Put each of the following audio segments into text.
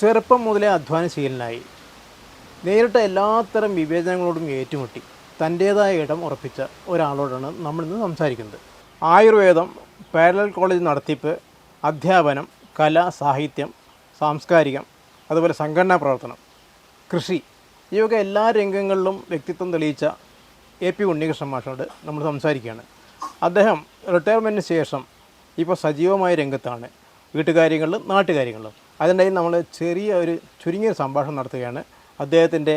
ചെറുപ്പം മുതലേ അധ്വാനശീലനായി നേരിട്ട എല്ലാത്തരം വിവേചനങ്ങളോടും ഏറ്റുമുട്ടി തന്റേതായ ഇടം ഉറപ്പിച്ച ഒരാളോടാണ് നമ്മളിന്ന് സംസാരിക്കുന്നത്. ആയുർവേദം പാരലൽ കോളേജ് നടത്തിപ്പ് അധ്യാപനം കല സാഹിത്യം സാംസ്കാരികം അതുപോലെ സംഘടനാ പ്രവർത്തനം കൃഷി ഇവയൊക്കെ എല്ലാ രംഗങ്ങളിലും വ്യക്തിത്വം തെളിയിച്ച എ പി ഉണ്ണികൃഷ്ണൻ മാഷോട് നമ്മൾ സംസാരിക്കുകയാണ്. അദ്ദേഹം റിട്ടയർമെന്റിന് ശേഷം ഇപ്പോൾ സജീവമായ രംഗത്താണ്. വീട്ടുകാര്യങ്ങളിലും നാട്ടുകാര്യങ്ങളിലും. അതിനിടയിൽ നമ്മൾ ചെറിയ ഒരു ചുരുങ്ങിയ സംഭാഷണം നടത്തുകയാണ്. അദ്ദേഹത്തിന്റെ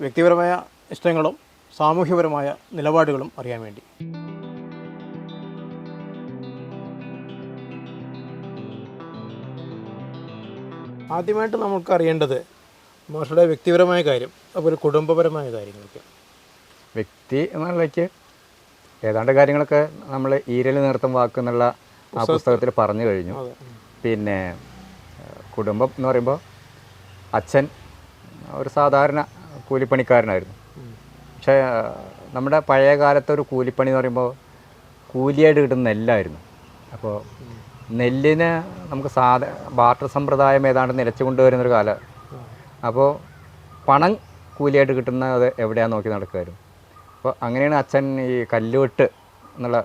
വ്യക്തിപരമായ ഇഷ്ടങ്ങളും സാമൂഹ്യപരമായ നിലപാടുകളും അറിയാൻ വേണ്ടി. ആദ്യമായിട്ട് നമുക്ക് അറിയേണ്ടത് മാഷയുടെ വ്യക്തിപരമായ കാര്യം അതുപോലെ കുടുംബപരമായ കാര്യങ്ങളൊക്കെ. വ്യക്തി എന്ന നിലയ്ക്ക് ഏതാണ്ട് കാര്യങ്ങളൊക്കെ നമ്മൾ ഈരൽ നിർത്തം വാക്കുന്നുള്ള ആ പുസ്തകത്തിൽ. പറഞ്ഞു കഴിഞ്ഞു. പിന്നെ കുടുംബം എന്ന് പറയുമ്പോൾ അച്ഛൻ ഒരു സാധാരണ കൂലിപ്പണിക്കാരനായിരുന്നു. പക്ഷേ നമ്മുടെ പഴയ കാലത്തെ ഒരു കൂലിപ്പണി എന്ന് പറയുമ്പോൾ കൂലിയായിട്ട് കിട്ടുന്ന നെല്ലായിരുന്നു. അപ്പോൾ നെല്ലിന് നമുക്ക് സാധ ബാർട്ടർ സമ്പ്രദായം ഏതാണ്ട് നിലച്ചു കൊണ്ടുവരുന്നൊരു കാലം. അപ്പോൾ പണം കൂലിയായിട്ട് കിട്ടുന്നത് എവിടെയാണ് നോക്കി നടക്കുമായിരുന്നു അപ്പോൾ അങ്ങനെയാണ് അച്ഛൻ ഈ കല്ലുവെട്ട് എന്നുള്ള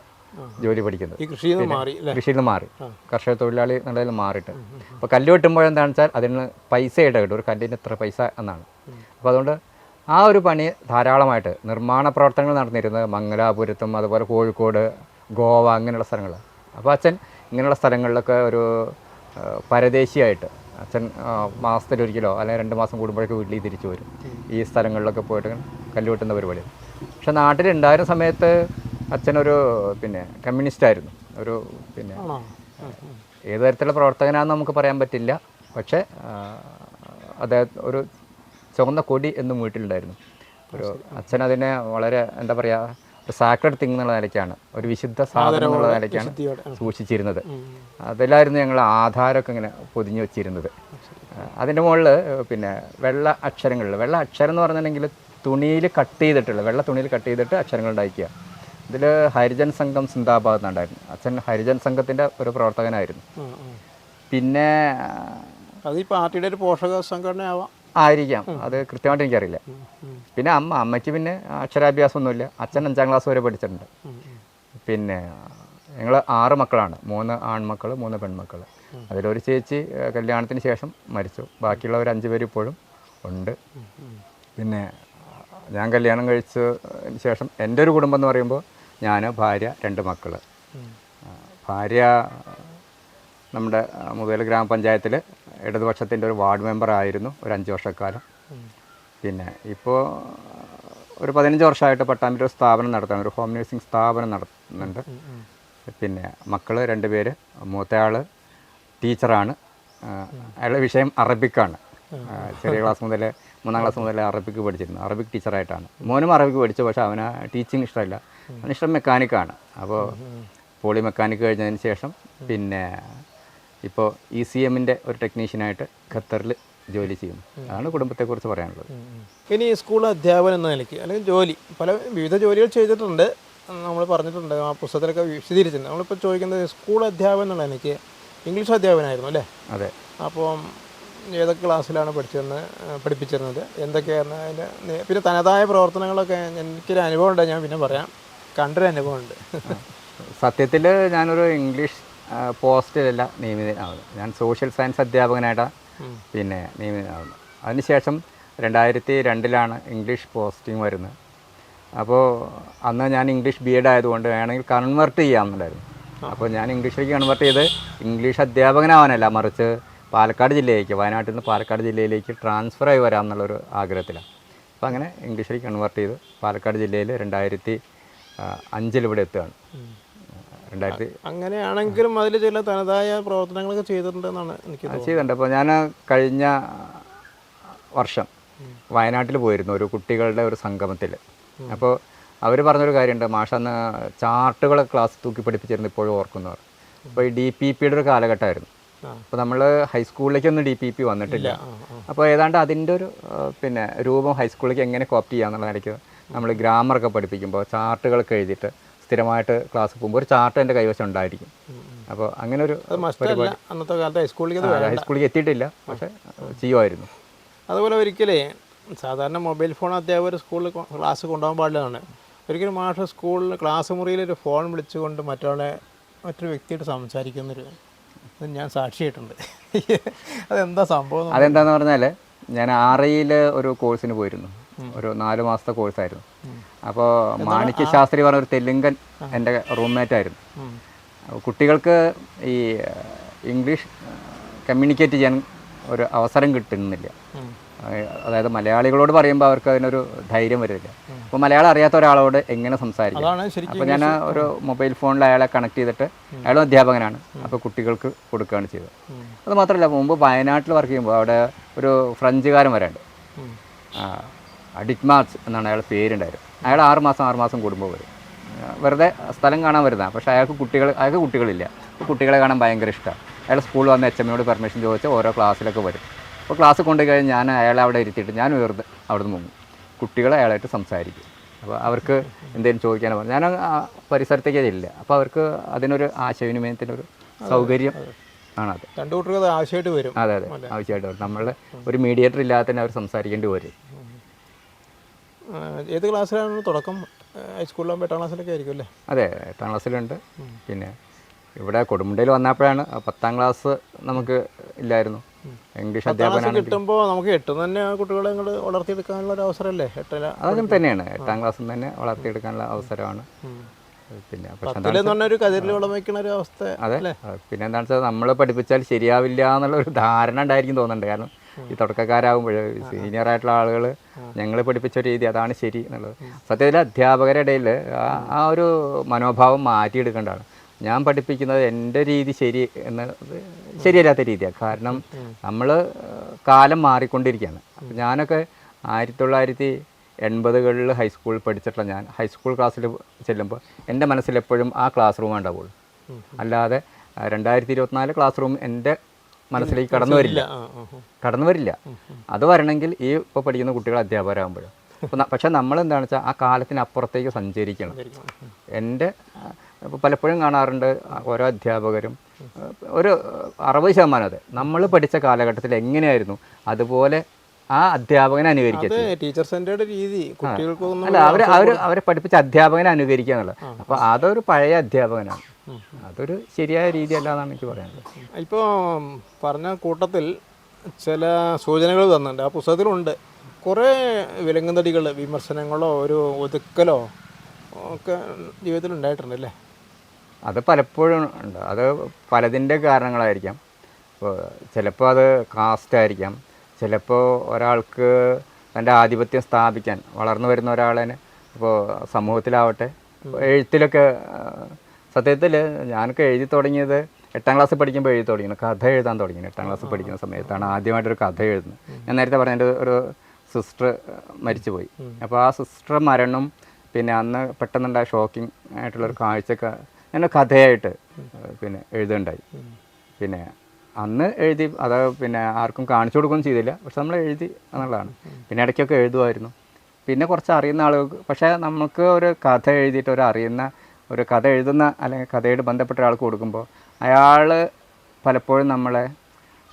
ജോലി പഠിക്കുന്നത്. കൃഷിയിൽ നിന്ന് മാറി കർഷക തൊഴിലാളി എന്നുള്ളതിൽ മാറിയിട്ട്. അപ്പോൾ കല്ല് വെട്ടുമ്പോൾ എന്താണെന്ന് വെച്ചാൽ അതിന് പൈസ കിട്ടും. ഒരു കല്ലിന് ഇത്ര പൈസ എന്നാണ്. അപ്പോൾ അതുകൊണ്ട് ആ ഒരു പണി ധാരാളമായിട്ട് നിർമ്മാണ പ്രവർത്തനങ്ങൾ നടന്നിരുന്നത് മംഗലാപുരത്തും അതുപോലെ കോഴിക്കോട് ഗോവ അങ്ങനെയുള്ള സ്ഥലങ്ങൾ അപ്പോൾ അച്ഛൻ ഇങ്ങനെയുള്ള സ്ഥലങ്ങളിലൊക്കെ ഒരു പരദേശിയായിട്ട് അച്ഛൻ മാസത്തിലൊരിക്കലോ അല്ലെങ്കിൽ രണ്ട് മാസം കൂടുമ്പോഴൊക്കെ വീട്ടിൽ തിരിച്ചു വരും. ഈ സ്ഥലങ്ങളിലൊക്കെ പോയിട്ട് കല്ല് വെട്ടുന്ന പരിപാടി. പക്ഷെ നാട്ടിലുണ്ടായിരുന്ന സമയത്ത് അച്ഛനൊരു പിന്നെ കമ്മ്യൂണിസ്റ്റ് ആയിരുന്നു ഒരു പിന്നെ ഏത് തരത്തിലുള്ള പ്രവർത്തകനാണെന്ന് നമുക്ക് പറയാൻ പറ്റില്ല. പക്ഷേ അദ്ദേഹം ഒരു ചുവന്ന കൊടി എന്നും വീട്ടിലുണ്ടായിരുന്നു. ഒരു അച്ഛൻ അതിനെ വളരെ എന്താ പറയുക ഒരു സാക്രഡ് തിങ് എന്നുള്ള നിലയ്ക്കാണ്. ഒരു വിശുദ്ധ സാധനം എന്നുള്ള നിലയ്ക്കാണ് സൂക്ഷിച്ചിരുന്നത്. അതിലായിരുന്നു ഞങ്ങൾ ആധാരമൊക്കെ ഇങ്ങനെ പൊതിഞ്ഞു വെച്ചിരുന്നത്. അതിന്റെ മുകളിൽ പിന്നെ വെള്ള അക്ഷരങ്ങളിൽ വെള്ള അക്ഷരം എന്ന് പറഞ്ഞിട്ടുണ്ടെങ്കിൽ തുണിയിൽ കട്ട് ചെയ്തിട്ടുള്ള വെള്ള തുണിയിൽ കട്ട് ചെയ്തിട്ട് അക്ഷരങ്ങൾ ഉണ്ടാക്കിയ ഇതിൽ ഹരിജൻ സംഘം സിന്ദാബാദ് എന്നുണ്ടായിരുന്നു അച്ഛൻ ഹരിജൻ സംഘത്തിന്റെ ഒരു പ്രവർത്തകനായിരുന്നു. പിന്നെ അത് ഈ പാർട്ടിയുടെ ഒരു പോഷക സംഘടന ആവാം ആയിരിക്കാം അത് കൃത്യമായിട്ട് എനിക്കറിയില്ല. പിന്നെ അമ്മ അമ്മയ്ക്ക് പിന്നെ അക്ഷരാഭ്യാസമൊന്നുമില്ല. അച്ഛൻ അഞ്ചാം ക്ലാസ് വരെ പഠിച്ചിട്ടുണ്ട്. പിന്നെ ഞങ്ങൾ ആറ് മക്കളാണ്. മൂന്ന് ആൺമക്കൾ മൂന്ന് പെൺമക്കൾ അതിലൊരു ചേച്ചി കല്യാണത്തിന് ശേഷം മരിച്ചു. ബാക്കിയുള്ളവർ അഞ്ച് പേര് ഇപ്പോഴും ഉണ്ട്. പിന്നെ ഞാൻ കല്യാണം കഴിച്ചതിന് ശേഷം എന്റെ ഒരു കുടുംബം എന്ന് പറയുമ്പോൾ ഞാൻ ഭാര്യ രണ്ട് മക്കൾ ഭാര്യ നമ്മുടെ മൊബൈൽ മുതൽ ഗ്രാമപഞ്ചായത്തിൽ ഇടതുപക്ഷത്തിന്റെ ഒരു വാർഡ് മെമ്പർ ആയിരുന്നു ഒരു അഞ്ച് വർഷക്കാലം. പിന്നെ ഇപ്പോൾ ഒരു പതിനഞ്ച് വർഷമായിട്ട് പട്ടാമ്പിൽ ഒരു സ്ഥാപനം നടത്താൻ ഒരു ഹോം നഴ്സിംഗ് സ്ഥാപനം നടത്തുന്നുണ്ട്. പിന്നെ മക്കൾ രണ്ട് പേര് മൂത്തയാൾ ടീച്ചറാണ്. അയാളുടെ വിഷയം അറബിക്കാണ്. ചെറിയ ക്ലാസ് മുതൽ മൂന്നാം ക്ലാസ് മുതൽ അറബിക്ക് പഠിച്ചിരുന്നു. അറബിക് ടീച്ചറായിട്ടാണ്. മോനും അറബിക്ക് പഠിച്ചു പക്ഷേ അവന് ടീച്ചിങ് ഇഷ്ടമല്ല. അവന് ഇഷ്ടം മെക്കാനിക്കാണ്. അപ്പോൾ പോളി മെക്കാനിക്ക് കഴിഞ്ഞതിന് ശേഷം പിന്നെ ഇപ്പോൾ ഇ സി എമ്മിന്റെ ഒരു ടെക്നീഷ്യനായിട്ട് ഖത്തറിൽ ജോലി ചെയ്യുന്നു. അതാണ് കുടുംബത്തെക്കുറിച്ച് പറയാനുള്ളത്. ഇനി സ്കൂൾ അധ്യാപനം എന്ന നിലയ്ക്ക് അല്ലെങ്കിൽ ജോലി പല വിവിധ ജോലികൾ ചെയ്തിട്ടുണ്ട്. നമ്മൾ പറഞ്ഞിട്ടുണ്ട് ആ പുസ്തകത്തിലൊക്കെ വിശദീകരിച്ചിട്ടുണ്ട്. നമ്മളിപ്പോൾ ചോദിക്കുന്നത് സ്കൂൾ അധ്യാപനം എന്നുള്ള എനിക്ക് ഇംഗ്ലീഷ് അധ്യാപനമായിരുന്നു അല്ലേ? അതെ. അപ്പം ഏതൊക്കെ ക്ലാസ്സിലാണ് പഠിച്ചിരുന്നത് പഠിപ്പിച്ചിരുന്നത് എന്തൊക്കെയാണ് അതിന്റെ പിന്നെ തനതായ പ്രവർത്തനങ്ങളൊക്കെ എനിക്കൊരു അനുഭവം ഉണ്ട് ഞാൻ പിന്നെ പറയാം. കണ്ടൊരു അനുഭവമുണ്ട്. സത്യത്തിൽ ഞാനൊരു ഇംഗ്ലീഷ് പോസ്റ്റിലല്ല നിയമിതനാവുന്നത്. ഞാൻ സോഷ്യൽ സയൻസ് അധ്യാപകനായിട്ടാണ് പിന്നെ നിയമിതനാവുന്നത്. അതിനുശേഷം രണ്ടായിരത്തി രണ്ടിലാണ് ഇംഗ്ലീഷ് പോസ്റ്റിംഗ് വരുന്നത്. അപ്പോൾ അന്ന് ഞാൻ ഇംഗ്ലീഷ് ബി എഡ് ആയതുകൊണ്ട് വേണമെങ്കിൽ കൺവേർട്ട് ചെയ്യാമെന്നുണ്ടായിരുന്നു. അപ്പോൾ ഞാൻ ഇംഗ്ലീഷിലേക്ക് കൺവേർട്ട് ചെയ്ത് ഇംഗ്ലീഷ് അധ്യാപകനാവാനല്ല മറിച്ച് പാലക്കാട് ജില്ലയിലേക്ക് വയനാട്ടിൽ നിന്ന് പാലക്കാട് ജില്ലയിലേക്ക് ട്രാൻസ്ഫർ ആയി വരാം എന്നുള്ളൊരു ആഗ്രഹത്തിലാണ്. അപ്പോൾ അങ്ങനെ ഇംഗ്ലീഷിൽ കൺവേർട്ട് ചെയ്ത് പാലക്കാട് ജില്ലയിൽ രണ്ടായിരത്തി അഞ്ചിൽ ഇവിടെ എത്തുകയാണ്. രണ്ടായിരത്തി അങ്ങനെയാണെങ്കിലും അതിൽ ചില തനതായ പ്രവർത്തനങ്ങളൊക്കെ ചെയ്തിട്ടുണ്ടെന്നാണ് എനിക്ക് ചെയ്തിട്ടുണ്ട്. അപ്പോൾ ഞാൻ കഴിഞ്ഞ വർഷം വയനാട്ടിൽ പോയിരുന്നു ഒരു കുട്ടികളുടെ ഒരു സംഗമത്തിൽ. അപ്പോൾ അവർ പറഞ്ഞൊരു കാര്യമുണ്ട് മാഷ അന്ന് ചാർട്ടുകളെ ക്ലാസ് തൂക്കി പഠിപ്പിച്ചിരുന്നു ഇപ്പോഴും ഓർക്കുന്നവർ. അപ്പോൾ ഈ ഡി പി പിയുടെ ഒരു കാലഘട്ടമായിരുന്നു. അപ്പോൾ നമ്മൾ ഹൈസ്കൂളിലേക്കൊന്നും ഡി പി പി വന്നിട്ടില്ല. അപ്പോൾ ഏതാണ്ട് അതിന്റെ ഒരു പിന്നെ രൂപം ഹൈസ്കൂളിലേക്ക് എങ്ങനെ കോപ്റ്റ് ചെയ്യാന്നുള്ള നിലയ്ക്ക് നമ്മൾ ഗ്രാമറൊക്കെ പഠിപ്പിക്കുമ്പോൾ ചാർട്ടുകളൊക്കെ എഴുതിയിട്ട് സ്ഥിരമായിട്ട് ക്ലാസ് പോകുമ്പോൾ ഒരു ചാർട്ട് എന്റെ കൈവശം ഉണ്ടായിരിക്കും. അപ്പോൾ അങ്ങനെ ഒരു അന്നത്തെ കാലത്ത് ഹൈസ്കൂളിലേക്ക് ഹൈസ്കൂളിലേക്ക് എത്തിയിട്ടില്ല. പക്ഷേ ചെയ്യുമായിരുന്നു. അതുപോലെ ഒരിക്കലേ സാധാരണ മൊബൈൽ ഫോൺ അധ്യാപകർ സ്കൂളിൽ ക്ലാസ് കൊണ്ടുപോകാൻ പാടില്ലതാണ്. ഒരിക്കലും മാഷ് സ്കൂളിൽ ക്ലാസ് മുറിയിൽ ഒരു ഫോൺ വിളിച്ചുകൊണ്ട് മറ്റൊരാളെ മറ്റൊരു വ്യക്തിയായിട്ട് സംസാരിക്കുന്നൊരു ഞാൻ സാക്ഷിയായിട്ടുണ്ട്. അതെന്താ സംഭവം അതെന്താന്ന് പറഞ്ഞാൽ ഞാൻ ആറയിൽ ഒരു കോഴ്സിന് പോയിരുന്നു. ഒരു നാല് മാസത്തെ കോഴ്സായിരുന്നു. അപ്പോൾ മാണിക്യ ശാസ്ത്രി പറഞ്ഞ ഒരു തെലുങ്കൻ എന്റെ റൂംമേറ്റ് ആയിരുന്നു. കുട്ടികൾക്ക് ഈ ഇംഗ്ലീഷ് കമ്മ്യൂണിക്കേറ്റ് ചെയ്യാൻ ഒരു അവസരം കിട്ടുന്നില്ല. അതായത് മലയാളികളോട് പറയുമ്പോൾ അവർക്ക് അതിനൊരു ധൈര്യം വരില്ല. അപ്പോൾ മലയാളം അറിയാത്ത ഒരാളോട് എങ്ങനെ സംസാരിക്കും? അപ്പോൾ ഞാൻ ഒരു മൊബൈൽ ഫോണിൽ അയാളെ കണക്ട് ചെയ്തിട്ട് അയാളും അധ്യാപകനാണ്. അപ്പോൾ കുട്ടികൾക്ക് കൊടുക്കുകയാണ് ചെയ്തത്. അത് മാത്രമല്ല മുമ്പ് വയനാട്ടിൽ വർക്ക് ചെയ്യുമ്പോൾ അവിടെ ഒരു ഫ്രഞ്ചുകാരൻ വരാണ്ട്. അഡിറ്റ്മാസ് അഡിറ്റ്മാർച്ച് എന്നാണ് അയാളുടെ പേരുണ്ടായിരുന്നു അയാൾ ആറ് മാസം ആറ് മാസം കൂടുമ്പോൾ വരും. വെറുതെ സ്ഥലം കാണാൻ വരുന്നതാണ് പക്ഷേ അയാൾക്ക് കുട്ടികൾ അയാൾക്ക് കുട്ടികളില്ല. അപ്പോൾ കുട്ടികളെ കാണാൻ ഭയങ്കര ഇഷ്ടമാണ് അയാൾ സ്കൂളിൽ വന്ന് എച്ച് എമ്മിനോട് പെർമിഷൻ ചോദിച്ച് ഓരോ ക്ലാസ്സിലൊക്കെ വരും. അപ്പോൾ ക്ലാസ് കൊണ്ടുപോയി കഴിഞ്ഞാൽ ഞാൻ അയാളെ അവിടെ ഇരുത്തിയിട്ട് ഞാൻ വെറുതെ അവിടെ നിന്ന് മുങ്ങും. കുട്ടികൾ അയാളായിട്ട് സംസാരിക്കും. അപ്പോൾ അവർക്ക് എന്തെങ്കിലും ചോദിക്കാനോ പറഞ്ഞു ഞാൻ പരിസരത്തേക്ക് ഇല്ല അപ്പോൾ അവർക്ക് അതിനൊരു ആശയവിനിമയത്തിനൊരു സൗകര്യം ആണത്. രണ്ടു കൂട്ടർക്ക് അത് ആവശ്യമായിട്ട് വരും. അതെ അതെ. ആവശ്യമായിട്ട് വരും. നമ്മളുടെ ഒരു മീഡിയേറ്റർ ഇല്ലാതെ തന്നെ അവർ സംസാരിക്കേണ്ടി വരും. ഏത് ക്ലാസ്സിലാണ് തുടക്കം? ഹൈസ്കൂളിലാകുമ്പോൾ എട്ടാം ക്ലാസ്സിലൊക്കെ ആയിരിക്കും അല്ലേ? അതെ എട്ടാം ക്ലാസ്സിലുണ്ട്. പിന്നെ ഇവിടെ കൊടുമുണ്ടയിൽ വന്നപ്പോഴാണ് പത്താം ക്ലാസ് നമുക്ക് ഇല്ലായിരുന്നു. ഇംഗ്ലീഷ് ക്ലാസ് അധ്യാപനാണ് കിട്ടുമ്പോൾ നമുക്ക് എട്ടും തന്നെ കുട്ടികളെ അങ്ങോട്ട് വളർത്തിയെടുക്കാനുള്ള ഒരു അവസരമല്ലേ? എട്ടില അതും തന്നെയാണ്. എട്ടാം ക്ലാസ്സിൽ തന്നെ വളർത്തിയെടുക്കാനുള്ള അവസരമാണ്. പിന്നെ അതെ. പിന്നെ എന്താണെന്ന് വെച്ചാൽ നമ്മൾ പഠിപ്പിച്ചാൽ ശരിയാവില്ല എന്നുള്ള ഒരു ധാരണ ഉണ്ടായിരിക്കും തോന്നുന്നുണ്ട്. കാരണം ഈ തുടക്കക്കാരാകുമ്പോൾ സീനിയർ ആയിട്ടുള്ള ആളുകൾ ഞങ്ങൾ പഠിപ്പിച്ച രീതി അതാണ് ശരി എന്നുള്ളത്. സത്യത്തിൽ അധ്യാപകരുടെ ഇടയിൽ ആ ഒരു മനോഭാവം മാറ്റിയെടുക്കേണ്ടതാണ്. ഞാൻ പഠിപ്പിക്കുന്നത് എന്റെ രീതി ശരി എന്നത് ശരിയല്ലാത്ത രീതിയാണ് കാരണം നമ്മൾ കാലം മാറിക്കൊണ്ടിരിക്കുകയാണ്. അപ്പം ഞാനൊക്കെ ആയിരത്തി തൊള്ളായിരത്തി എൺപതുകളിൽ ഹൈസ്കൂളിൽ പഠിച്ചിട്ടുള്ള ഞാൻ ഹൈസ്കൂൾ ക്ലാസ്സിൽ ചെല്ലുമ്പോൾ എന്റെ മനസ്സിൽ എപ്പോഴും ആ ക്ലാസ് റൂം ഉണ്ടാവുള്ളൂ അല്ലാതെ രണ്ടായിരത്തി ഇരുപത്തിനാല് ക്ലാസ് റൂം എന്റെ മനസ്സിലേക്ക് കടന്നു വരില്ല. കടന്നു വരില്ല. അത് വരണമെങ്കിൽ ഈ ഇപ്പോൾ പഠിക്കുന്ന കുട്ടികൾ അധ്യാപകരാകുമ്പോഴും. പക്ഷേ നമ്മൾ എന്താണെന്ന് വെച്ചാൽ ആ കാലത്തിനപ്പുറത്തേക്ക് സഞ്ചരിക്കണം. എന്റെ ഇപ്പോൾ പലപ്പോഴും കാണാറുണ്ട് ഓരോ അധ്യാപകരും. ഒരു അറുപത് ശതമാനം അതെ നമ്മൾ പഠിച്ച കാലഘട്ടത്തിൽ എങ്ങനെയായിരുന്നു? അതുപോലെ ആ അധ്യാപകനെ അനുകരിക്കുക ടീച്ചർ സെന്റേഡ് രീതി കുട്ടികൾക്കൊന്നും അല്ല അവർ അവർ അവരെ പഠിപ്പിച്ച അധ്യാപകനെ അനുകരിക്കുക എന്നുള്ളത്. അപ്പോൾ അതൊരു പഴയ അധ്യാപകനാണ്. അതൊരു ശരിയായ രീതി അല്ലാന്നാണ് എനിക്ക് പറയാനുള്ളത്. ഇപ്പോൾ പറഞ്ഞ കൂട്ടത്തിൽ ചില സൂചനകൾ തന്നിട്ടുണ്ട്. ആ പുസ്തകത്തിലുണ്ട്. കുറേ വിലങ്ങുതടികൾ വിമർശനങ്ങളോ ഒരു ഒതുക്കലോ ഒക്കെ ജീവിതത്തിൽ ഉണ്ടായിട്ടുണ്ട് അല്ലേ? അത് പലപ്പോഴും ഉണ്ട്. അത് പലതിന്റെ കാരണങ്ങളായിരിക്കാം. ഇപ്പോൾ ചിലപ്പോൾ അത് കാസ്റ്റ് ആയിരിക്കാം. ചിലപ്പോൾ ഒരാൾക്ക് തന്റെ ആധിപത്യം സ്ഥാപിക്കാൻ വളർന്നു വരുന്ന ഒരാളെ ഇപ്പോൾ സമൂഹത്തിലാവട്ടെ. എഴുത്തിലൊക്കെ സത്യത്തിൽ ഞാനൊക്കെ എഴുതി തുടങ്ങിയത് എട്ടാം ക്ലാസ് പഠിക്കുമ്പോൾ എഴുതി തുടങ്ങിയത് കഥ എഴുതാൻ തുടങ്ങി എട്ടാം ക്ലാസ് പഠിക്കുന്ന സമയത്താണ് ആദ്യമായിട്ടൊരു കഥ എഴുതുന്നത്. ഞാൻ നേരത്തെ പറഞ്ഞ എന്റെ ഒരു സിസ്റ്റർ മരിച്ചുപോയി. അപ്പോൾ ആ സിസ്റ്റർ മരണം പിന്നെ അന്ന് പെട്ടെന്നുണ്ടായ ഷോക്കിംഗ് ആയിട്ടുള്ളൊരു കാഴ്ചയൊക്കെ ഞാൻ കഥയായിട്ട് പിന്നെ എഴുതുണ്ടായി. പിന്നെ അന്ന് എഴുതി അത് പിന്നെ ആർക്കും കാണിച്ചു കൊടുക്കുകയും ചെയ്തില്ല. പക്ഷെ നമ്മൾ എഴുതി എന്നുള്ളതാണ്. പിന്നെ ഇടയ്ക്കൊക്കെ എഴുതുമായിരുന്നു. പിന്നെ കുറച്ച് അറിയുന്ന ആളുകൾക്ക് പക്ഷേ നമുക്ക് ഒരു കഥ എഴുതിയിട്ട് ഒരു അറിയുന്ന ഒരു കഥ എഴുതുന്ന അല്ലെങ്കിൽ കഥയോട് ബന്ധപ്പെട്ട ഒരാൾക്ക് കൊടുക്കുമ്പോൾ അയാൾ പലപ്പോഴും നമ്മളെ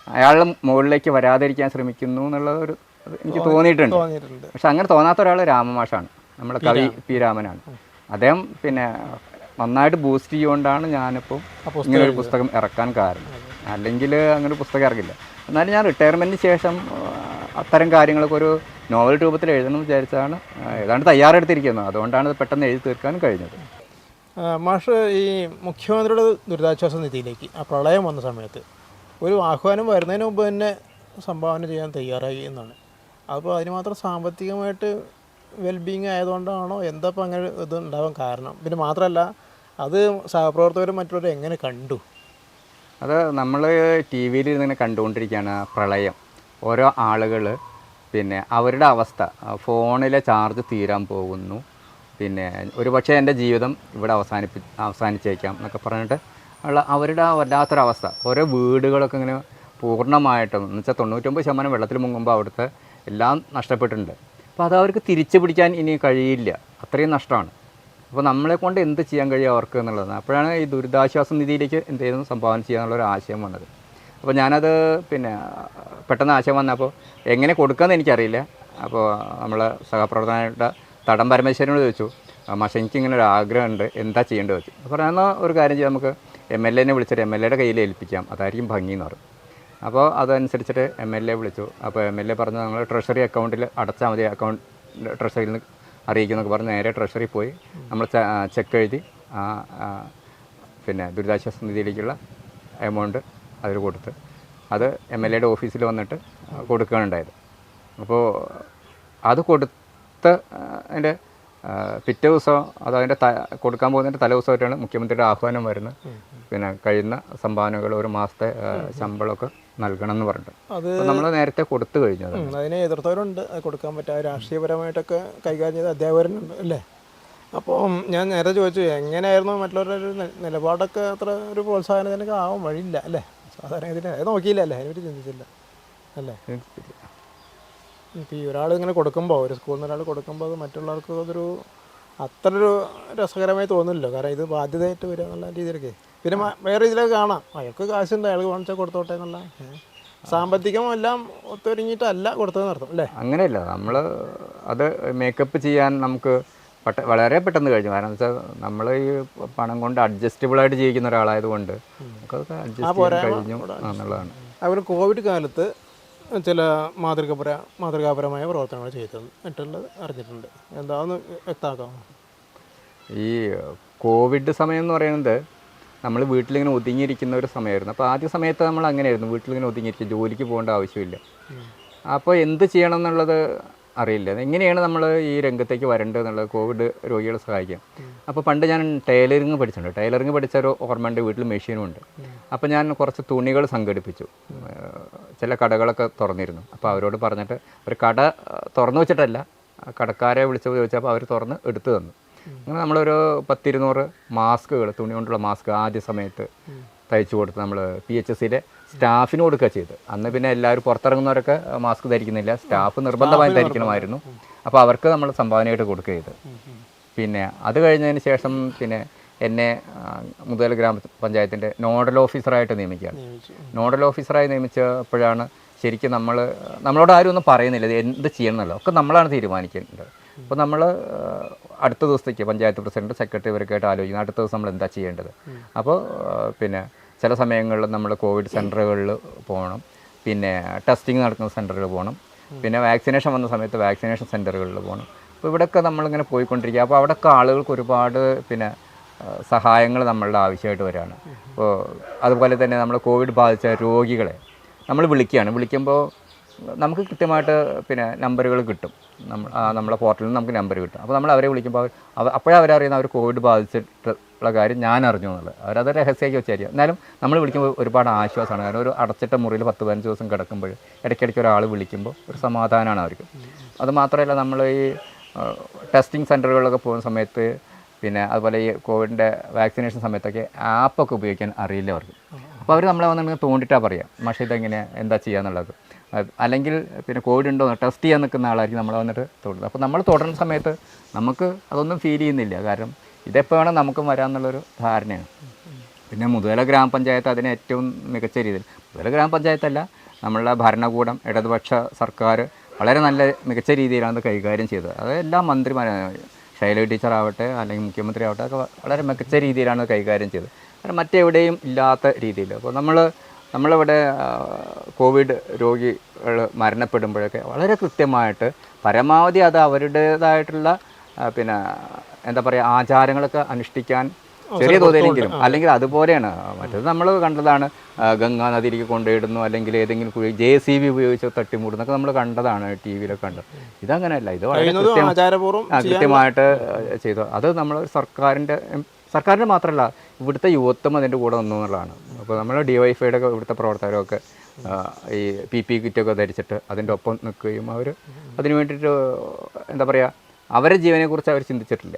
അയാളുടെ മുകളിലേക്ക് വരാതിരിക്കാൻ ശ്രമിക്കുന്നു എന്നുള്ള ഒരു എനിക്ക് തോന്നിയിട്ടുണ്ട്. പക്ഷെ അങ്ങനെ തോന്നാത്ത ഒരാൾ രാമമാഷാണ്. നമ്മുടെ കവി പി രാമനാണ്. അദ്ദേഹം പിന്നെ നന്നായിട്ട് ബൂസ്റ്റ് ചെയ്തുകൊണ്ടാണ് ഞാനിപ്പോൾ ഇങ്ങനെ ഒരു പുസ്തകം ഇറക്കാൻ കാരണം. അല്ലെങ്കിൽ അങ്ങനെ ഒരു പുസ്തകം ഇറങ്ങില്ല. എന്നാലും ഞാൻ റിട്ടയർമെന്റിന് ശേഷം അത്തരം കാര്യങ്ങളൊക്കെ ഒരു നോവൽ രൂപത്തിൽ എഴുതണം എന്ന് വിചാരിച്ചാണ് ഏതാണ്ട് തയ്യാറെടുത്തിരിക്കുന്നത്. അതുകൊണ്ടാണ് ഇത് പെട്ടെന്ന് എഴുതി തീർക്കാൻ കഴിഞ്ഞത്. മാഷ് ഈ മുഖ്യമന്ത്രിയുടെ ദുരിതാശ്വാസ നിധിയിലേക്ക് ആ പ്രളയം വന്ന സമയത്ത് ഒരു ആഹ്വാനം വരുന്നതിന് മുമ്പ് തന്നെ സംഭാവന ചെയ്യാൻ തയ്യാറായി എന്നാണ്. അപ്പോൾ അതിന് മാത്രം സാമ്പത്തികമായിട്ട് വെൽബീങ് ആയതുകൊണ്ടാണോ? എന്താ അങ്ങനെ ഇത് ഉണ്ടാവാൻ കാരണം? പിന്നെ മാത്രമല്ല അത് സഹപ്രവർത്തകരും മറ്റുള്ളവരും എങ്ങനെ കണ്ടു? അത് നമ്മൾ ടി വിയിൽ ഇങ്ങനെ കണ്ടുകൊണ്ടിരിക്കുകയാണ് പ്രളയം. ഓരോ ആളുകൾ പിന്നെ അവരുടെ അവസ്ഥ. ഫോണിലെ ചാർജ് തീരാൻ പോകുന്നു. പിന്നെ ഒരു പക്ഷേ എന്റെ ജീവിതം ഇവിടെ അവസാനിപ്പി അവസാനിച്ചേക്കാം എന്നൊക്കെ പറഞ്ഞിട്ട് ഉള്ള അവരുടെ വല്ലാത്തൊരവസ്ഥ. ഓരോ വീടുകളൊക്കെ ഇങ്ങനെ പൂർണമായിട്ടും എന്ന് വെച്ചാൽ തൊണ്ണൂറ്റൊമ്പത് ശതമാനം വെള്ളത്തിൽ മുങ്ങുമ്പോൾ അവിടുത്തെ എല്ലാം നഷ്ടപ്പെട്ടിട്ടുണ്ട്. അപ്പോൾ അത് അവർക്ക് തിരിച്ചു പിടിക്കാൻ ഇനി കഴിയില്ല. അത്രയും നഷ്ടമാണ്. അപ്പോൾ നമ്മളെ കൊണ്ട് എന്ത് ചെയ്യാൻ കഴിയും അവർക്ക് എന്നുള്ളതാണ് അപ്പോഴാണ് ഈ ദുരിതാശ്വാസ നിധിയിലേക്ക് എന്തെങ്കിലും സംഭാവന ചെയ്യാന്നുള്ളൊരു ആശയം വന്നത്. അപ്പോൾ ഞാനത് പിന്നെ പെട്ടെന്ന് ആശയം വന്നപ്പോൾ എങ്ങനെ കൊടുക്കാമെന്ന് എനിക്കറിയില്ല. അപ്പോൾ നമ്മൾ സഹപ്രവർത്തകനായിട്ട് തടം പരമേശ്വരനോട് ചോദിച്ചു. മാഷെ എനിക്ക് ഇങ്ങനെ ഒരു ആഗ്രഹമുണ്ട്. എന്താ ചെയ്യേണ്ടത്? വെച്ചു അപ്പോൾ ഞാൻ ഒരു കാര്യം ചെയ്യാം. നമുക്ക് എം എൽ എനെ വിളിച്ചിട്ട് എം എൽ എയുടെ കയ്യിൽ ഏൽപ്പിക്കാം. അതായിരിക്കും ഭംഗി എന്ന് പറഞ്ഞു അപ്പോൾ അതനുസരിച്ചിട്ട് എം എൽ എ വിളിച്ചു. അപ്പോൾ എം എൽ എ പറഞ്ഞു നമ്മൾ ട്രഷറി അക്കൗണ്ടിൽ അടച്ചാൽ മതി. അക്കൗണ്ട് ട്രഷറിയിൽ നിന്ന് അറിയിക്കുന്നൊക്കെ പറഞ്ഞ് നേരെ ട്രഷറി പോയി. നമ്മൾ ചെക്ക് എഴുതി പിന്നെ ദുരിതാശ്വാസ നിധിയിലേക്കുള്ള എമൗണ്ട് അതിൽ കൊടുത്ത്. അത് എം എൽ എയുടെ ഓഫീസിൽ വന്നിട്ട് കൊടുക്കുകയാണ് ഉണ്ടായത്. അപ്പോൾ അത് കൊടുത്ത അതിന്റെ പിറ്റേ ദിവസം അത് അതിന്റെ ത കൊടുക്കാൻ പോകുന്നതിന്റെ തലേ ദിവസമായിട്ടാണ് മുഖ്യമന്ത്രിയുടെ ആഹ്വാനം വരുന്നത്. പിന്നെ കഴിയുന്ന സംഭാവനകൾ ഒരു മാസത്തെ ശമ്പളമൊക്കെ നൽകണം എന്ന് പറഞ്ഞിട്ട്. അത് നമ്മൾ നേരത്തെ കൊടുത്തു കഴിഞ്ഞു അതിനെ എതിർത്തവരുണ്ട്. കൊടുക്കാൻ പറ്റുക രാഷ്ട്രീയപരമായിട്ടൊക്കെ കൈകാര്യം ചെയ്ത അധ്യാപകരുണ്ട് അല്ലേ? അപ്പോൾ ഞാൻ നേരെ ചോദിച്ചു എങ്ങനെയായിരുന്നു മറ്റുള്ളവരുടെ നിലപാടൊക്കെ അത്ര ഒരു പ്രോത്സാഹനത്തിനൊക്കെ ആവാൻ വഴിയില്ല അല്ലേ? സാധാരണ ഇതിന് നോക്കിയില്ല അല്ലേ? അതിനെപ്പറ്റി ചിന്തിച്ചില്ല അല്ലേ? ഇപ്പോൾ ഈ ഒരാൾ ഇങ്ങനെ കൊടുക്കുമ്പോൾ ഒരു സ്കൂളിൽ നിന്ന് ഒരാൾ കൊടുക്കുമ്പോൾ അത് മറ്റുള്ളവർക്ക് അതൊരു അത്ര ഒരു രസകരമായി തോന്നില്ലല്ലോ കാരണം ഇത് ബാധ്യതയായിട്ട് വരിക എന്നുള്ള രീതിയിലൊക്കെ. പിന്നെ വേറെ ഇതിലൊക്കെ കാണാം. അയാൾക്ക് കാശുണ്ട് അയാൾക്ക് വാങ്ങിച്ചാൽ കൊടുത്തോട്ടെ എന്നുള്ള. സാമ്പത്തികം എല്ലാം ഒത്തൊരുങ്ങിയിട്ടല്ല കൊടുത്തതെന്ന് അർത്ഥം അല്ലേ? അങ്ങനെയല്ല. നമ്മൾ അത് മേക്കപ്പ് ചെയ്യാൻ നമുക്ക് പെട്ട വളരെ പെട്ടെന്ന് കഴിഞ്ഞു. കാരണം വെച്ചാൽ നമ്മൾ ഈ പണം കൊണ്ട് അഡ്ജസ്റ്റബിൾ ആയിട്ട് ജീവിക്കുന്ന ഒരാളായതുകൊണ്ട് നമുക്കത് അഡ്ജസ്റ്റ് ചെയ്യാൻ കഴിഞ്ഞു എന്നുള്ളതാണ്. അവർ കോവിഡ് കാലത്ത് ചില മാതൃകപര മാതൃകാപരമായ പ്രവർത്തനങ്ങൾ ചെയ്തിട്ടുള്ളത് അറിഞ്ഞിട്ടുണ്ട്. എന്താണെന്ന് വ്യക്തമാക്കാമോ ഈ കോവിഡ് സമയം എന്ന് പറയുന്നത് നമ്മൾ വീട്ടിലിങ്ങനെ ഒതുങ്ങിയിരിക്കുന്ന ഒരു സമയമായിരുന്നു. അപ്പോൾ ആദ്യ സമയത്ത് നമ്മൾ അങ്ങനെയായിരുന്നു വീട്ടിലിങ്ങനെ ഒതുങ്ങിയിരിക്കുക ജോലിക്ക് പോകേണ്ട ആവശ്യമില്ല. അപ്പോൾ എന്ത് ചെയ്യണം എന്നുള്ളത് അറിയില്ല. എങ്ങനെയാണ് നമ്മൾ ഈ രംഗത്തേക്ക് വരേണ്ടത് എന്നുള്ളത് കോവിഡ് രോഗികളെ സഹായിക്കാം അപ്പോൾ പണ്ട് ഞാൻ ടൈലറിങ് പഠിച്ചിട്ടുണ്ട്. ടൈലറിങ് പഠിച്ച ഒരു ഓർമ്മയുണ്ട് വീട്ടിൽ മെഷീനും ഉണ്ട്. അപ്പോൾ ഞാൻ കുറച്ച് തുണികൾ സംഘടിപ്പിച്ചു. ചില കടകളൊക്കെ തുറന്നിരുന്നു. അപ്പോൾ അവരോട് പറഞ്ഞിട്ട് ഒരു കട തുറന്നു വെച്ചിട്ടല്ല. കടക്കാരെ വിളിച്ച് ചോദിച്ചപ്പോൾ അവർ തുറന്ന് എടുത്തു തന്നു. അങ്ങനെ നമ്മളൊരു പത്തിരുന്നൂറ് മാസ്കുകൾ തുണി കൊണ്ടുള്ള മാസ്ക് ആദ്യ സമയത്ത് തയ്ച്ചു കൊടുത്ത് നമ്മൾ പി എച്ച് എസ് സിയിലെ സ്റ്റാഫിന് കൊടുക്കുക ചെയ്ത്. അന്ന് പിന്നെ എല്ലാവരും പുറത്തിറങ്ങുന്നവരൊക്കെ മാസ്ക് ധരിക്കുന്നില്ല. സ്റ്റാഫ് നിർബന്ധമായി ധരിക്കണമായിരുന്നു. അപ്പോൾ അവർക്ക് നമ്മൾ സംഭാവനയായിട്ട് കൊടുക്കുക ചെയ്ത്. പിന്നെ അത് കഴിഞ്ഞതിന് ശേഷം പിന്നെ എന്നെ മുതല മുതൽ ഗ്രാമപഞ്ചായത്തിന്റെ നോഡൽ ഓഫീസറായിട്ട് നിയമിക്കുകയാണ്. നോഡൽ ഓഫീസറായി നിയമിച്ചപ്പോഴാണ് ശരിക്കും നമ്മൾ നമ്മളോട് ആരും ഒന്നും പറയുന്നില്ല എന്ത് ചെയ്യണം എന്നല്ല ഒക്കെ നമ്മളാണ് തീരുമാനിക്കേണ്ടത്. അപ്പോൾ നമ്മൾ അടുത്ത ദിവസത്തേക്ക് പഞ്ചായത്ത് പ്രസിഡന്റ് സെക്രട്ടറി ഇവരൊക്കെ ആയിട്ട് ആലോചിക്കുന്നത് അടുത്ത ദിവസം നമ്മൾ എന്താ ചെയ്യേണ്ടത്? അപ്പോൾ പിന്നെ ചില സമയങ്ങളിൽ നമ്മൾ കോവിഡ് സെന്ററുകളിൽ പോകണം. പിന്നെ ടെസ്റ്റിംഗ് നടക്കുന്ന സെന്ററുകളിൽ പോകണം. പിന്നെ വാക്സിനേഷൻ വന്ന സമയത്ത് വാക്സിനേഷൻ സെന്ററുകളിൽ പോകണം. അപ്പോൾ ഇവിടെയൊക്കെ നമ്മളിങ്ങനെ പോയിക്കൊണ്ടിരിക്കുക. അപ്പോൾ അവിടെയൊക്കെ ആളുകൾക്ക് ഒരുപാട് പിന്നെ സഹായങ്ങൾ നമ്മളുടെ ആവശ്യമായിട്ട് വരികയാണ്. അപ്പോൾ അതുപോലെ തന്നെ നമ്മൾ കോവിഡ് ബാധിച്ച രോഗികളെ നമ്മൾ വിളിക്കുകയാണ്. വിളിക്കുമ്പോൾ നമുക്ക് കൃത്യമായിട്ട് പിന്നെ നമ്പറുകൾ കിട്ടും. നമ്മൾ നമ്മളെ പോർട്ടലിൽ നിന്ന് നമുക്ക് നമ്പർ കിട്ടും. അപ്പോൾ നമ്മൾ അവരെ വിളിക്കുമ്പോൾ അവർ അപ്പോഴേ അവരറിയുന്ന അവർ കോവിഡ് ബാധിച്ചിട്ടുള്ള കാര്യം ഞാൻ അറിഞ്ഞു എന്നുള്ളത്. അവരത് രഹസ്യമാക്കി വെച്ചായിരിക്കും. എന്നാലും നമ്മൾ വിളിക്കുമ്പോൾ ഒരുപാട് ആശ്വാസമാണ്. കാരണം ഒരു അടച്ചിട്ട മുറിയിൽ പത്ത് പതിനഞ്ച് ദിവസം കിടക്കുമ്പോൾ ഇടയ്ക്കിടയ്ക്ക് ഒരാൾ വിളിക്കുമ്പോൾ ഒരു സമാധാനമാണ് അവർക്ക്. അത് മാത്രമല്ല നമ്മൾ ഈ ടെസ്റ്റിംഗ് സെന്ററുകളിലൊക്കെ പോകുന്ന സമയത്ത് പിന്നെ അതുപോലെ ഈ കോവിഡിന്റെ വാക്സിനേഷൻ സമയത്തൊക്കെ ആപ്പൊക്കെ ഉപയോഗിക്കാൻ അറിയില്ല അവർക്ക്. അപ്പോൾ അവർ നമ്മളെ വന്നിട്ട് തോണ്ടിട്ടാ പറയുക പക്ഷേ ഇതെങ്ങനെ? എന്താ ചെയ്യാന്നുള്ളത്? അല്ലെങ്കിൽ പിന്നെ കോവിഡ് ഉണ്ടോ ടെസ്റ്റ് ചെയ്യാൻ നിൽക്കുന്ന ആളായിരിക്കും നമ്മളെ വന്നിട്ട് തോന്നുന്നത്. അപ്പോൾ നമ്മൾ തുടരുന്ന സമയത്ത് നമുക്ക് അതൊന്നും ഫീൽ ചെയ്യുന്നില്ല. കാരണം ഇതെപ്പോൾ വേണം നമുക്കും വരാമെന്നുള്ളൊരു ധാരണയാണ്. പിന്നെ മുതല ഗ്രാമപഞ്ചായത്ത് അതിന് ഏറ്റവും മികച്ച രീതിയിൽ മുതല ഗ്രാമപഞ്ചായത്തല്ല നമ്മളുടെ ഭരണകൂടം ഇടതുപക്ഷ സർക്കാർ വളരെ നല്ല മികച്ച രീതിയിലാണ് കൈകാര്യം ചെയ്തത്. അത് എല്ലാ മന്ത്രിമാരും ശൈല ടീച്ചർ ആവട്ടെ അല്ലെങ്കിൽ മുഖ്യമന്ത്രി ആവട്ടെ ഒക്കെ വളരെ മികച്ച രീതിയിലാണ് കൈകാര്യം ചെയ്തത്. കാരണം മറ്റെവിടെയും ഇല്ലാത്ത രീതിയിൽ അപ്പോൾ നമ്മൾ നമ്മളിവിടെ കോവിഡ് രോഗികൾ മരണപ്പെടുമ്പോഴൊക്കെ വളരെ കൃത്യമായിട്ട് പരമാവധി അത് അവരുടേതായിട്ടുള്ള പിന്നെ എന്താ പറയുക ആചാരങ്ങളൊക്കെ അനുഷ്ഠിക്കാൻ ചെറിയ തോതിലെങ്കിലും അല്ലെങ്കിൽ അതുപോലെയാണ്. മറ്റത് നമ്മൾ കണ്ടതാണ് ഗംഗാ നദിയിലേക്ക് കൊണ്ടുപോയിടുന്നു അല്ലെങ്കിൽ ഏതെങ്കിലും കുഴി ജെ സി ബി ഉപയോഗിച്ച് തട്ടിമൂടുന്നൊക്കെ നമ്മൾ കണ്ടതാണ് ടി വിയിലൊക്കെ കണ്ടത് ഇതങ്ങനെയല്ല ഇത് വളരെ കൃത്യമായിട്ട് ചെയ്തു. അത് നമ്മൾ സർക്കാരിന്റെ സർക്കാരിന്റെ മാത്രമല്ല ഇവിടുത്തെ യുവത്വം അതിന്റെ കൂടെ നിന്നു എന്നുള്ളതാണ്. അപ്പോൾ നമ്മൾ ഡി വൈ ഫൈയുടെ ഒക്കെ ഇവിടുത്തെ പ്രവർത്തകരൊക്കെ ഈ പി പി കിറ്റൊക്കെ ധരിച്ചിട്ട് അതിന്റെ ഒപ്പം നിൽക്കുകയും അവർ അതിന് വേണ്ടിയിട്ട് എന്താ പറയുക അവരുടെ ജീവനെക്കുറിച്ച് അവർ ചിന്തിച്ചിട്ടില്ല.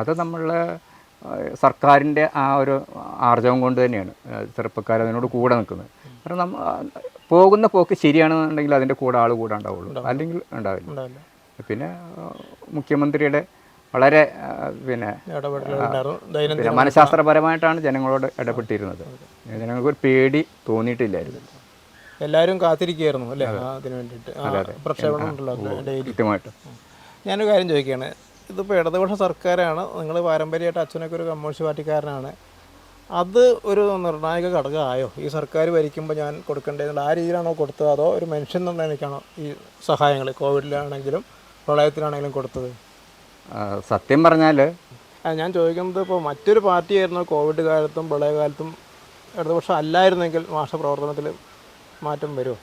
അത് നമ്മളെ സർക്കാരിന്റെ ആ ഒരു ആർജവം കൊണ്ട് തന്നെയാണ് ചെറുപ്പക്കാർ അതിനോട് കൂടെ നിൽക്കുന്നത്. കാരണം നമ്മ പോകുന്ന പോക്ക് ശരിയാണെന്നുണ്ടെങ്കിൽ അതിന്റെ കൂടെ ആൾ കൂടെ ഉണ്ടാവുള്ളൂ. അല്ലെങ്കിൽ ഉണ്ടാവില്ല. പിന്നെ മുഖ്യമന്ത്രിയുടെ വളരെ പിന്നെ മനഃശാസ്ത്രപരമായിട്ടാണ് ജനങ്ങളോട് ഇടപെട്ടിരുന്നത്. ജനങ്ങൾക്ക് ഒരു പേടി തോന്നിയിട്ടില്ലായിരുന്നു. എല്ലാവരും കാത്തിരിക്കുകയായിരുന്നു അല്ലേ? അതിന് വേണ്ടിയിട്ട്. പ്രക്ഷേപണം ഉണ്ടല്ലോ ഡെയിലി. കൃത്യമായിട്ട്. ഞാനൊരു കാര്യം ചോദിക്കുകയാണ്. ഇതിപ്പോൾ ഇടതുപക്ഷ സർക്കാരാണ്. നിങ്ങൾ പാരമ്പര്യമായിട്ട് അച്ഛനൊക്കെ ഒരു കമ്മ്യൂണിസ്റ്റ് പാർട്ടിക്കാരനാണ്. അത് ഒരു നിർണായക ഘടകമായോ? ഈ സർക്കാർ ഭരിക്കുമ്പോൾ ഞാൻ കൊടുക്കേണ്ടത് ആ രീതിയിലാണോ കൊടുത്തത്? അതോ ഒരു മെൻഷൻ എന്ന നിലയ്ക്കാണോ ഈ സഹായങ്ങൾ കോവിഡിലാണെങ്കിലും പ്രളയത്തിലാണെങ്കിലും കൊടുത്തത്? സത്യം പറഞ്ഞാൽ ഞാൻ ചോദിക്കുന്നത് ഇപ്പോൾ മറ്റൊരു പാർട്ടിയായിരുന്നു കോവിഡ് കാലത്തും പ്രളയകാലത്തും ഇടതുപക്ഷം അല്ലായിരുന്നെങ്കിൽ മാഷ പ്രവർത്തനത്തിൽ മാറ്റം വരുമോ?